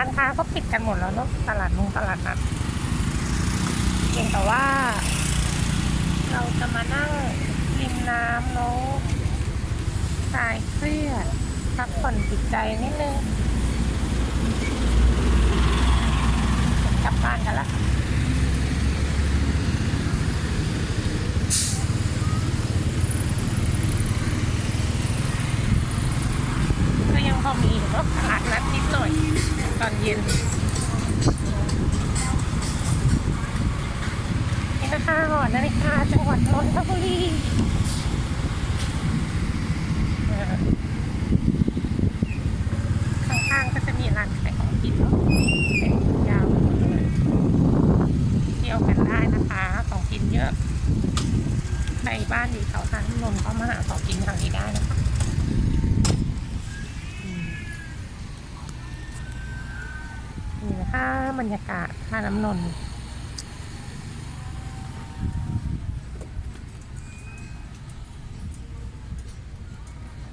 ร้านค้าก็ปิดกันหมดแล้วเนาะตลาดนุงตลาดนัดเพียงแต่ว่า เราจะมานั่งริมน้ำแล้วคลายเครียดพักผ่อนจิตใจนิดนึงกลับบ้านกันละก็ยังพอมีเนาะตลาดนัดนิดหน่อย ตอนเย็น นี่นะคะหอนาฬิกาจังหวัดนนทบุรีเออข้างๆก็จะมีร้านขายของกินเนาะเป็นยาวเลยเที่ยวกันได้นะคะ ของกินเยอะใครบ้านอยู่แถวทางนนท์ก็มาหาของกินทางนี้ได้นะคะ นี่นะคะบรรยากาศท่าน้ำนนท์